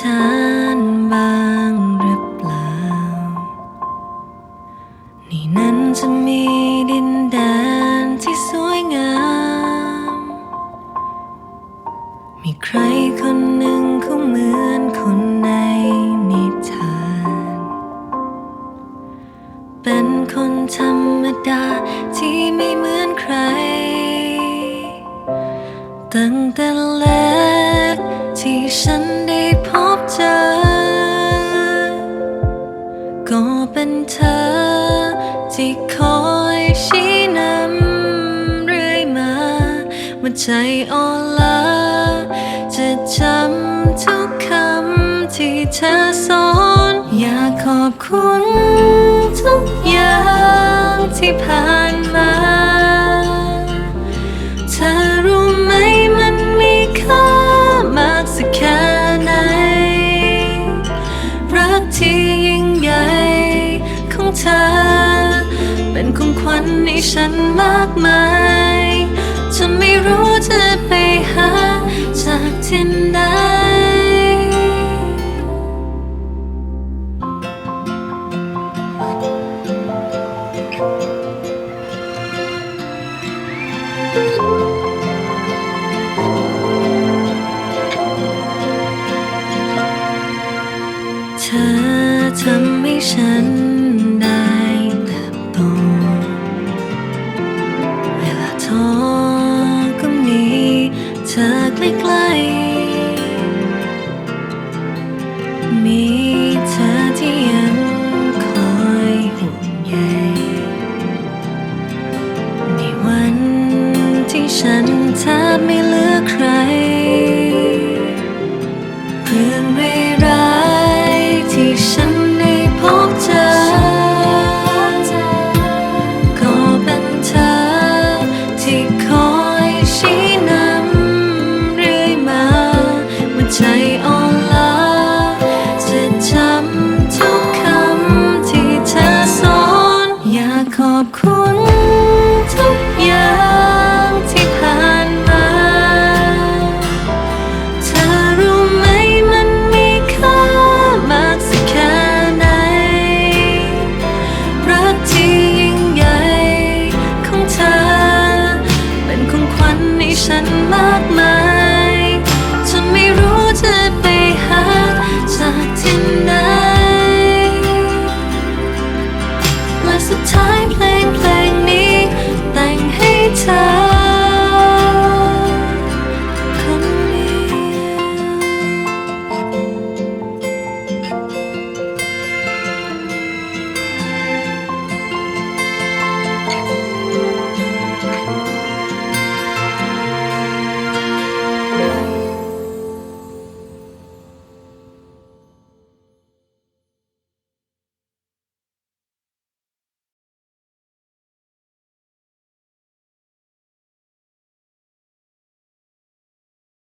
ทานบ้างหรือเปล่า นี่นั้นจะมีดินแดนที่สวยงาม มีใครคนหนึ่งเขาเหมือนคนในนิทาน เป็นคนธรรมดาที่ไม่เหมือนใคร ตั้งแต่เล็กที่ฉันได้ เป็นเธอ ที่คอยชี้นำเรื่อยมาว่าใจอ่อนล้าจะจำทุกคำที่เธอสอน อยากขอบคุณทุกอย่างที่ผ่าน วัญให้ฉันมากมายจะไม่รู้จะไปหาจากที่ไหนเธอทำให้ฉัน ธอใกล้ๆ มีเธอที่ยังคอยห่วงใยในวันที่ฉันแทบไม่เหลือใคร ฉันมากมาย